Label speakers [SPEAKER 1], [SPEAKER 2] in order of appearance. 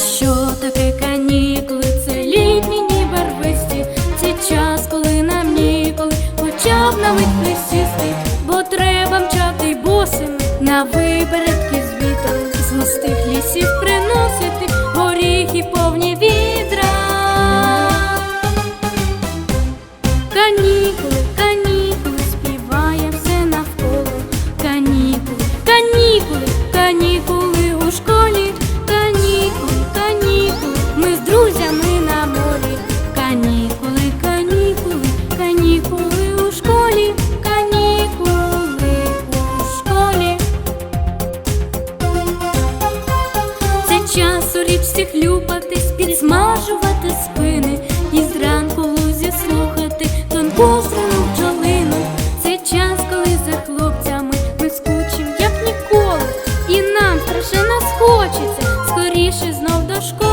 [SPEAKER 1] що таке канікули? Це літні ніби рвисті. Це час, коли нам ніколи хоча б на мить присісти, бо треба мчати босими на виперед кості хлюпатись, підсмажувати спини, і зранку лузі слухати тонку стрину пчолину. Це час, коли за хлопцями ми скучим, як ніколи, і нам страшенно схочеться скоріше знов до школи.